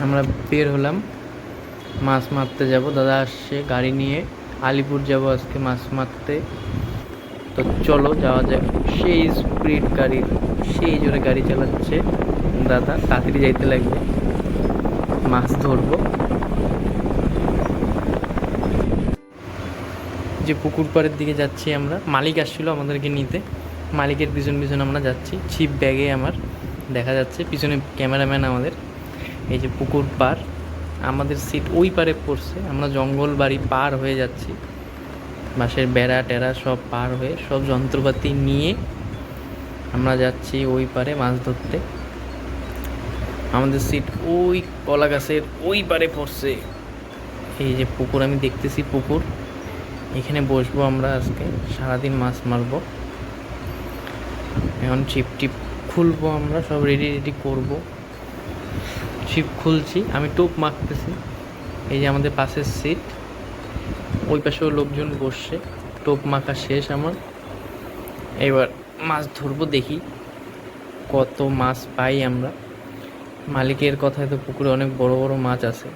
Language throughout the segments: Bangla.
আমরা বের হলাম। মাছ মারতে যাব। দাদা আসছে গাড়ি নিয়ে। আলিপুর যাব আজকে মাছ মারতে। তো চলো যাওয়া যাক। সেই স্পিড গাড়ি, সেই জোরে গাড়ি চালাচ্ছে দাদা। তাড়াতাড়ি যাইতে লাগবে। মাছ ধরবো। যে পুকুর পাড়ের দিকে যাচ্ছি আমরা। মালিক আসছিল আমাদেরকে নিতে। মালিকের পিছন পিছন আমরা যাচ্ছি। ছিপ ব্যাগে আমার। দেখা যাচ্ছে পিছনে ক্যামেরাম্যান আমাদের। এই যে পুকুর পার, আমাদের সিট ওই পারে পড়ছে। আমরা জঙ্গল বাড়ি পার হয়ে যাচ্ছি। বাঁশের বেড়া, টেরা সব পার হয়ে সব যন্ত্রপাতি নিয়ে আমরা যাচ্ছি ওই পারে মাছ ধরতে। আমাদের সিট ওই কলা গাছের ওই পারে পড়ছে। এই যে পুকুর, আমি দেখতেছি পুকুর। এখানে বসবো আমরা আজকে। সারাদিন মাছ মারবো। এখন চিপ টিপ খুলবো আমরা, সব রেডি রেডি করব। ছিপ খুলছি, আমি টোপ মাখতেছি। এই যে আমাদের পাশের সিট ওই পাশেও লোকজন বসছে, টোপ মাখা শেষ আমার। এবার মাছ ধরবো দেখি, কত মাছ পাই আমরা। মালিকের কথায় তো পুকুরে অনেক বড় বড় মাছ আছে।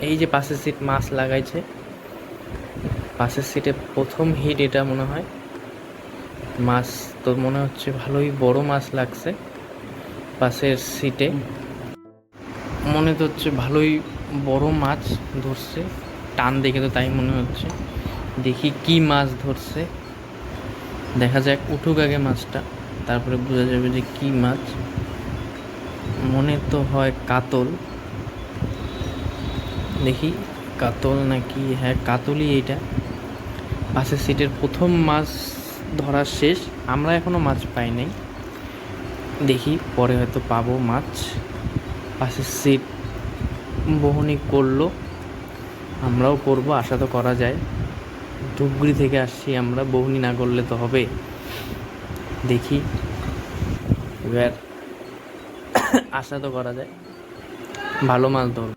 এই যে পাশের সিট মাছ লাগাইছে। পাশের সিটে প্রথম হিট এটা মনে হয়। মাছ তো মনে হচ্ছে ভালোই বড় মাছ লাগছে। পাশের সিটে মনে তো হচ্ছে ভালোই বড় মাছ ধরছে। টান দেখে তো তাই মনে হচ্ছে। দেখি কি মাছ ধরছে। দেখা যাক, উঠুক আগে মাছটা, তারপরে বোঝা যাবে যে কি মাছ। মনে তো হয় কাতল। দেখি, কাতল নাকি? হ্যাঁ কাতলই এইটা। পাশের সিটের প্রথম মাছ ধরা শেষ। আমরা এখনও মাছ পাই নাই। দেখি, পরে হয়তো পাবো মাছ। পাশের সিট বহনি করল। আমরাও করব, আশা তো করা যায়। ধূপগুড়ি থেকে আসছি আমরা বহনি না করলে তো হবে। দেখি। এবার আশা তো করা যায়। ভালো মাছ ধরবো।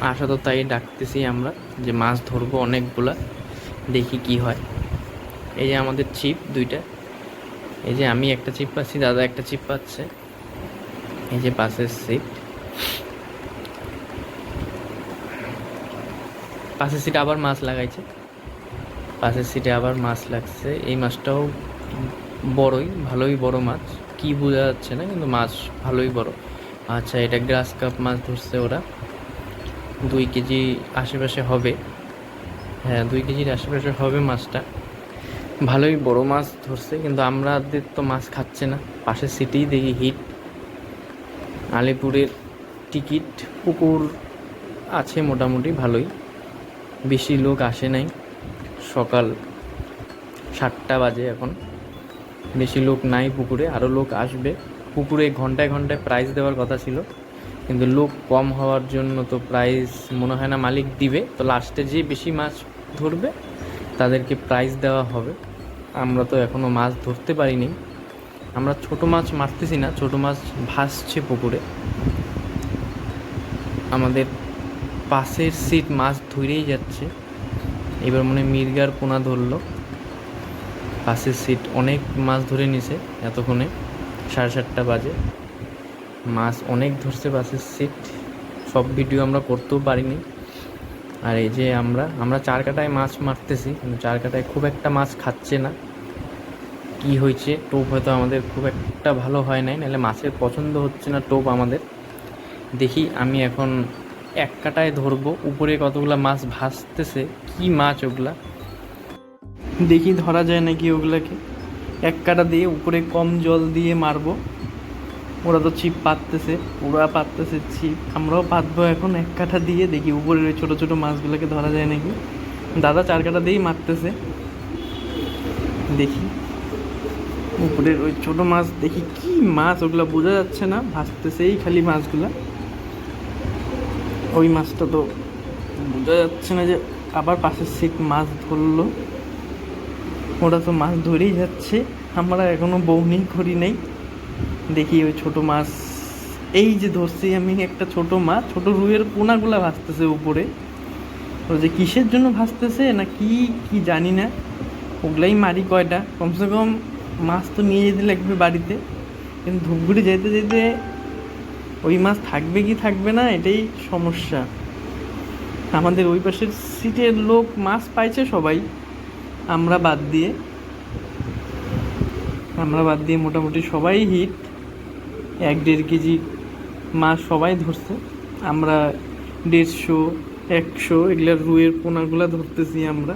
আশা তো তাই ডাকতেছি আমরা, যে মাছ ধরবো অনেকগুলা, দেখি কি হয়। এই যে আমাদের চিপ দুইটা। এই যে আমি একটা চিপ পাচ্ছি, দাদা একটা চিপ পাচ্ছে। এই যে পাশের সিট পাশের সিটে আবার মাছ লাগাইছে। পাশের সিটে আবার মাছ লাগছে। এই মাছটাও বড়ই, ভালোই বড় মাছ। কি বোঝা যাচ্ছে না, কিন্তু মাছ ভালোই বড়। আচ্ছা এটা গ্রাস কাপ মাছ ধরছে ওরা। দুই কেজি আশেপাশে হবে। হ্যাঁ দুই কেজির আশেপাশে হবে মাছটা। ভালোই বড় মাছ ধরছে, কিন্তু আমাদের তো মাছ খাচ্ছে না। পাশের সিটেই দেখি হিট। আলিপুরের টিকিট, পুকুর আছে মোটামুটি ভালোই। বেশি লোক আসে নাই। সকাল সাতটা বাজে এখন। বেশি লোক নাই পুকুরে আরও লোক আসবে। পুকুরে ঘন্টায় ঘন্টায় প্রাইজ দেওয়ার কথা ছিল, কিন্তু লোক কম হওয়ার জন্য তো প্রাইজ মনে হয় না মালিক দিবে। তো লাস্টে যে বেশি মাছ ধরবে, তাদেরকে প্রাইজ দেওয়া হবে। আমরা তো এখনও মাছ ধরতে পারিনি। আমরা ছোট মাছ মারতেছি না, ছোট মাছ ভাসছে পুকুরে। আমাদের পাশের সিট মাছ ধরেই যাচ্ছে। এবার মনে মির্গার পোনা ধরলো। পাশের সিট অনেক মাছ ধরে নিছে এতক্ষণে, সাড়ে সাতটা বাজে। মাছ অনেক ধরছে পাশের সিট সব ভিডিও আমরা করতেও পারিনি। আর এই যে আমরা আমরা চার কাটায় মাছ মারতেছি, কিন্তু চার কাটায় খুব একটা মাছ খাচ্ছে না। কি হয়েছে? টোপ হয়তো আমাদের খুব একটা ভালো হয় নাই, নাহলে মাছের পছন্দ হচ্ছে না টোপ আমাদের। দেখি আমি এখন এক কাটায় ধরবো, উপরে কতগুলো মাছ ভাসতেছে, কি মাছ ওগুলা? দেখি ধরা যায় নাকি ওগুলাকে। এক কাটা দিয়ে উপরে কম জল দিয়ে মারবো। ওরা তো ছিপ পাততেছে, ওরা পাততেছে ছিপ। আমরাও পাতবো এখন এক কাঠা দিয়ে, দেখি উপরের ওই ছোটো ছোটো মাছগুলোকে ধরা যায় নাকি। দাদা চার কাঠা দিয়েই মারতেছে। দেখি। উপরের ওই ছোটো মাছ, দেখি কি মাছ, ওগুলো বোঝা যাচ্ছে না, ভাসতেছেই খালি মাছগুলা। ওই মাছটা তো বোঝা যাচ্ছে না যে আবার পাশের সিট মাছ ধরলো। ওরা তো মাছ ধরেই যাচ্ছে। আমরা এখনও বৌনি করি নাই। দেখি ওই ছোট মাছ। এই যে ধরছি আমি একটা ছোট মাছ ছোট রুইয়ের পোনাগুলা ভাসতেছে উপরে। ও যে কিসের জন্য ভাসতেছে না কি কি জানি না। ওগুলাই মারি কয়টা? কমসে কম মাছ তো নিয়ে যেতে লাগবে বাড়িতে। কিন্তু ধূপগুড়ি যেতে যেতে ওই মাছ থাকবে কি থাকবে না, এটাই সমস্যা। আমাদের ওই পাশের সিটের লোক মাছ পাইছে সবাই, আমরা বাদ দিয়ে। আমরা বাদ দিয়ে মোটামুটি সবাই হিট এক দেড় কেজি মাছ সবাই ধরছে। আমরা দেড়শো, একশো এগুলা রুইয়ের পোনাগুলো ধরতেছি আমরা।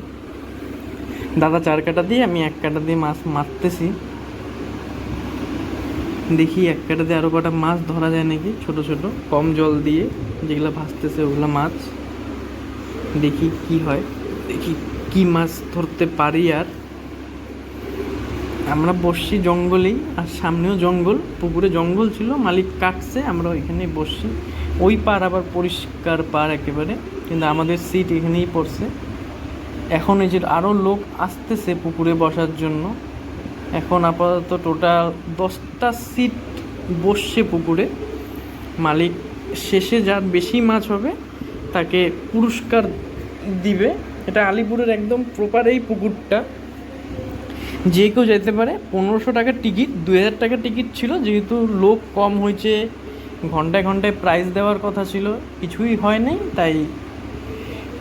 দাদা চার কাটা দিয়ে, আমি এক কাটা দিয়ে মাছ মারতেছি। দেখি এক কাটা দিয়ে আরও কটা মাছ ধরা যায় নাকি? ছোট ছোট। কম জল দিয়ে যেগুলো ভাসতেছে, ওগুলো মাছ। দেখি কি হয়। দেখি কি মাছ ধরতে পারি আর। আমরা বসছি জঙ্গলেই, আর সামনেও জঙ্গল, পুকুরে জঙ্গল ছিল, মালিক কাটছে, আমরা ওইখানে বসছি। ওই পার আবার পরিষ্কার পার একেবারে, কিন্তু আমাদের সিট এখানেই পড়ছে। এখন এই যে আরও লোক আসতেছে পুকুরে বসার জন্য। এখন আপাতত টোটাল দশটা সিট বসছে পুকুরে। মালিক শেষে যার বেশি মাছ হবে, তাকে পুরস্কার দিবে। এটা আলিপুরের একদম প্রপার এই পুকুরটা। যে কেউ যেতে পারে, পনেরোশো টাকার টিকিট দু হাজার টাকার টিকিট ছিল, যেহেতু লোক কম হয়েছে, ঘন্টায় ঘন্টায় প্রাইস দেওয়ার কথা ছিল, কিছুই হয় নাই, তাই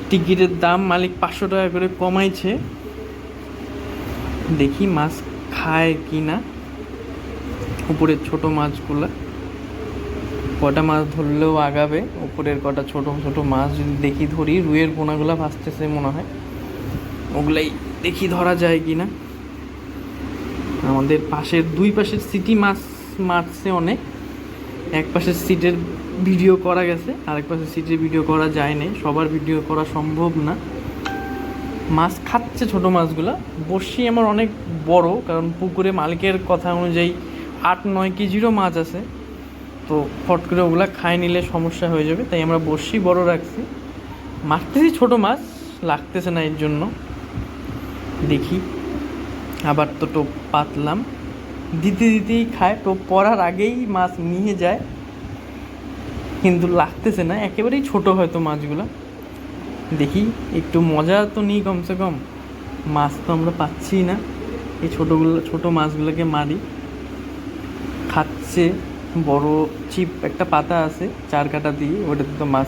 টিকিটের দাম মালিক পাঁচশো টাকা করে কমাইছে। দেখি মাছ খায় কি না উপরের ছোট মাছগুলো। কটা মাছ ধরলেও আগাবে, উপরের কটা ছোট ছোট মাছ যদি দেখি ধরি, রুইয়ের পোনাগুলা ভাসতেছে মনে হয়। ওগুলাই দেখি ধরা যায় কি না আমাদের পাশের, দুই পাশের সিটি মাছ মারছে অনেক। এক পাশের সিটের ভিডিও করা গেছে, আরেক পাশের সিটের ভিডিও করা যায় না সবার ভিডিও করা সম্ভব না। মাছ খাচ্ছে ছোট মাছগুলো। বড়শি আমার অনেক বড়, কারণ পুকুরে মালিকের কথা অনুযায়ী আট, নয় কেজিরও মাছ আছে। তো ফট করে ওগুলা খাই নিলে সমস্যা হয়ে যাবে, তাই আমরা বড়শি বড় রাখছি। মারতেছি ছোট মাছ, লাগতেছে না এর জন্য। দেখি। আবার তো টোপ পাতলাম। দিতে দিতেই খায়, টোপ পড়ার আগেই মাছ নিয়ে যায়। কিন্তু লাগতেছে না, একেবারেই ছোট হয়তো মাছগুলো। দেখি, একটু মজা তো নিই কমসে কম। মাছ তো আমরা পাচ্ছি না। এই ছোটোগুলো, ছোটো মাছগুলোকে মারি। খাচ্ছে, বড় চিপ একটা পাতা আছে, চার কাটা দিয়ে ওটাতে তো মাছ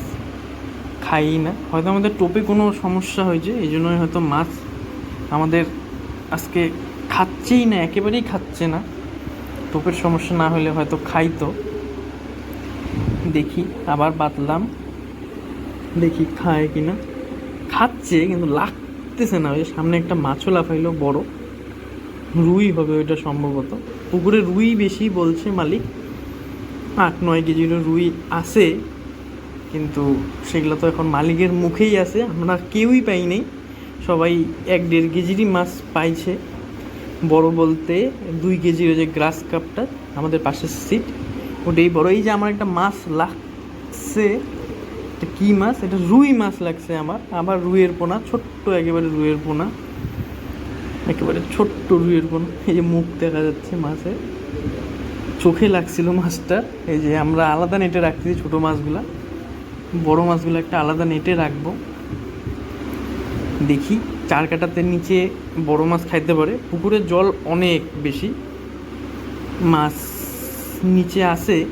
খাই না। হয়তো আমাদের টোপে কোনো সমস্যা হয়েছে, এই জন্যই হয়তো মাছ আমাদের আজকে খাচ্ছেই না, একেবারেই খাচ্ছে না। টোপের সমস্যা না হলে হয়তো খাইতো। দেখি, আবার বাতলাম। দেখি খায় কিনা। খাচ্ছে, কিন্তু লাগতেছে না। ওই সামনে একটা মাছও লাফাইলো, বড়। রুই হবে ওইটা সম্ভবত। পুকুরে রুই বেশি বলছে মালিক। আট, নয় কেজিরও রুই আছে, কিন্তু সেগুলো তো এখন মালিকের মুখেই আছে। আমরা কেউই পাই নাই সবাই এক দেড় কেজিরই মাছ পাইছে। বড় বলতে দুই কেজির যে গ্রাস কাপটা, আমাদের পাশের সিট। ওটাই বড়। এই যে আমার একটা মাছ লাগছে। এটা কী মাছ? এটা রুই মাছ লাগছে আমার। আবার রুইয়ের পোনা, ছোট্ট একেবারে রুইয়ের পোনা। একেবারে ছোট্ট রুইয়ের পোনা এই যে মুখ দেখা যাচ্ছে মাছের চোখে লাগছিল মাছটা। এই যে আমরা আলাদা নেটে রাখতেছি ছোটো মাছগুলা। বড় মাছগুলো একটা আলাদা নেটে রাখব। দেখি চার কাটাতে নিচে বড় মাছ খাইতে পারে। পুকুরের জল অনেক বেশি। মাছ নিচে আসে,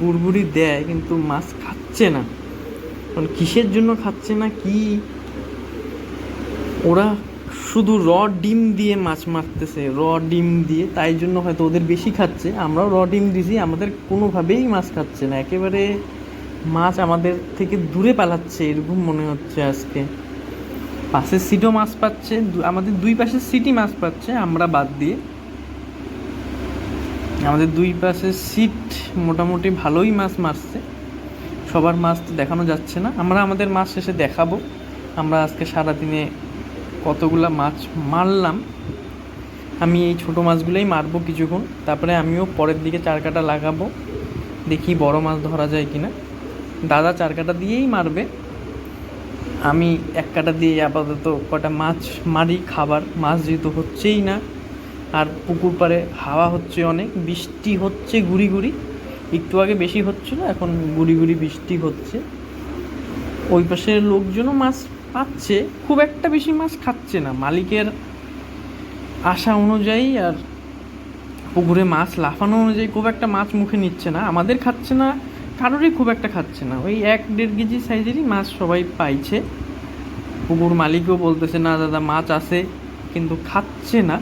বুড়বুড়ি দেয়, কিন্তু মাছ খাচ্ছে না। কারণ কিসের জন্য খাচ্ছে না, কি? ওরা শুধু র ডিম দিয়ে মাছ মারতেছে, র ডিম দিয়ে, তাই জন্য হয়তো ওদের বেশি খাচ্ছে। আমরাও র ডিম দিছি, আমাদের কোনোভাবেই মাছ খাচ্ছে না। একেবারে মাছ আমাদের থেকে দূরে পালাচ্ছে, এরকম মনে হচ্ছে আজকে। পাশের সিটও মাছ পাচ্ছে আমাদের দুই পাশের সিটই মাছ পাচ্ছে, আমরা বাদ দিয়ে। আমাদের দুই পাশের সিট মোটামুটি ভালোই মাছ মারছে। সবার মাছ তো দেখানো যাচ্ছে না। আমরা আমাদের মাছ শেষে দেখাবো। আমরা আজকে সারাদিনে কতগুলা মাছ মারলাম, আমি এই ছোটো মাছগুলোই মারবো কিছুক্ষণ, তারপরে আমিও পরের দিকে চার কাটা লাগাবো, দেখি বড় মাছ ধরা যায় কিনা। দাদা চার কাটা দিয়েই মারবে, আমি এক কাটা দিয়ে আপাতত কটা মাছ মারি, খাবার, মাছ যেহেতু হচ্ছেই না, আর পুকুর পাড়ে হাওয়া হচ্ছে অনেক, বৃষ্টি হচ্ছে গুড়ি গুড়ি, একটু আগে বেশি হচ্ছিল, এখন গুড়ি গুড়ি বৃষ্টি হচ্ছে। ওই পাশের লোকজনও মাছ পাচ্ছে খুব একটা বেশি মাছ খাচ্ছে না। মালিকের আশা অনুযায়ী আর পুকুরে মাছ লাফানো অনুযায়ী খুব একটা মাছ মুখে নিচ্ছে না। আমাদের খাচ্ছে না, কারোরই খুব একটা খাচ্ছে না। ওই এক দেড় কেজি সাইজেরই মাছ সবাই পাইছে। পুকুর মালিকও বলতেছে, না দাদা, মাছ আছে, কিন্তু খাচ্ছে না।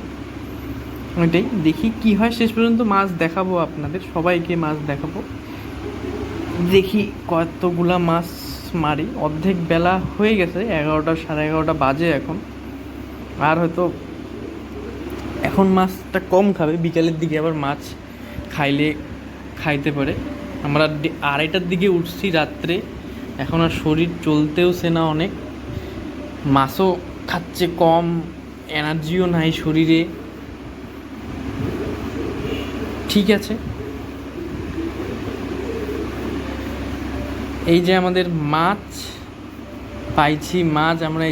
ওইটাই, দেখি কি হয়। শেষ পর্যন্ত মাছ দেখাবো আপনাদের, সবাইকে মাছ দেখাবো। দেখি কতগুলা মাছ মারি। অর্ধেক বেলা হয়ে গেছে, এগারোটা সাড়ে এগারোটা বাজে এখন। আর হয়তো এখন মাছটা কম খাবে, বিকালের দিকে আবার মাছ খাইলে খাইতে পারে। আমরা আড়াইটার দিকে উঠছি রাত্রে, এখন আর শরীর চলতেও সে না অনেক। মাছও খাচ্ছে কম, এনার্জিও নাই শরীরে। ঠিক আছে। এই যে আমাদের মাছ পাইছি মাছ আমরা